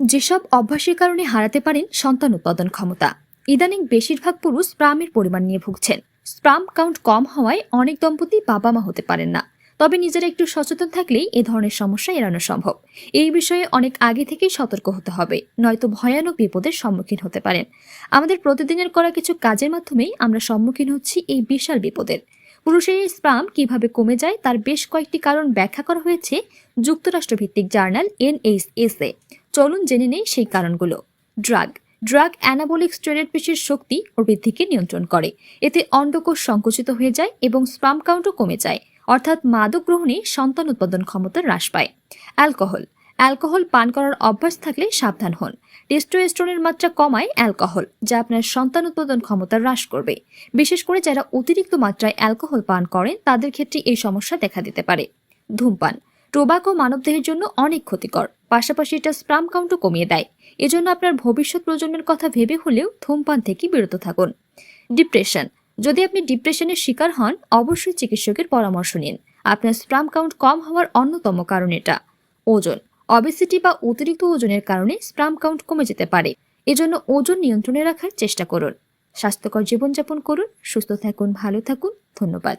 যেসব অভ্যাসের কারণে হারাতে পারেন সন্তান উৎপাদন ক্ষমতা। ইদানিং বেশিরভাগ পুরুষ স্প্রামের পরিমাণ নিয়ে ভুগছেন। স্প্রাম কাউন্ট কম হওয়ায় অনেক দম্পতি বাবা মা হতে পারেন না। তবে নিজেরা একটু সচেতন থাকলেই এ ধরনের সমস্যা এড়ানো সম্ভব। এই বিষয়ে অনেক আগে থেকেই সতর্ক হতে হবে, নয়তো ভয়ানক বিপদের সম্মুখীন হতে পারেন। আমাদের প্রতিদিনের করা কিছু কাজের মাধ্যমেই আমরা সম্মুখীন হচ্ছি এই বিশাল বিপদের। পুরুষের এই স্প্রাম কীভাবে কমে যায় তার বেশ কয়েকটি কারণ ব্যাখ্যা করা হয়েছে যুক্তরাষ্ট্রভিত্তিক জার্নাল এনএইচএসএ। চলুন জেনে নেই সেই কারণগুলো। ড্রাগ। ড্রাগ অ্যানাবলিক স্টেরয়েড পেশির শক্তি ও বৃদ্ধিকে নিয়ন্ত্রণ করে। এতে অন্ডকোষ সংকুচিত হয়ে যায় এবং স্পাম কাউন্টও কমে যায়। অর্থাৎ মাদক গ্রহণে সন্তান উৎপাদন ক্ষমতা হ্রাস পায়। অ্যালকোহল। অ্যালকোহল পান করার অভ্যাস থাকলে সাবধান হন। টেস্টোস্টেরনের মাত্রা কমায় অ্যালকোহল, যা আপনার সন্তান উৎপাদন ক্ষমতা হ্রাস করবে। বিশেষ করে যারা অতিরিক্ত মাত্রায় অ্যালকোহল পান করেন, তাদের ক্ষেত্রে এই সমস্যা দেখা দিতে পারে। ধূমপান। টোবাকো মানবদেহের জন্য অনেক ক্ষতিকর। পাশাপাশি এটা স্প্রাম কাউন্টও কমিয়ে দেয়। এজন্য আপনার ভবিষ্যৎ প্রজন্মের কথা ভেবে হলেও ধূমপান থেকে বিরত থাকুন। ডিপ্রেশন যদি আপনি ডিপ্রেশনের শিকার হন, অবশ্যই চিকিৎসকের পরামর্শ নিন। আপনার স্প্রাম কাউন্ট কম হওয়ার অন্যতম কারণ এটা। ওজন. অবেসিটি বা অতিরিক্ত ওজনের কারণে স্প্রাম কাউন্ট কমে যেতে পারে। এজন্য ওজন নিয়ন্ত্রণে রাখার চেষ্টা করুন। স্বাস্থ্যকর জীবনযাপন করুন। সুস্থ থাকুন, ভালো থাকুন। ধন্যবাদ।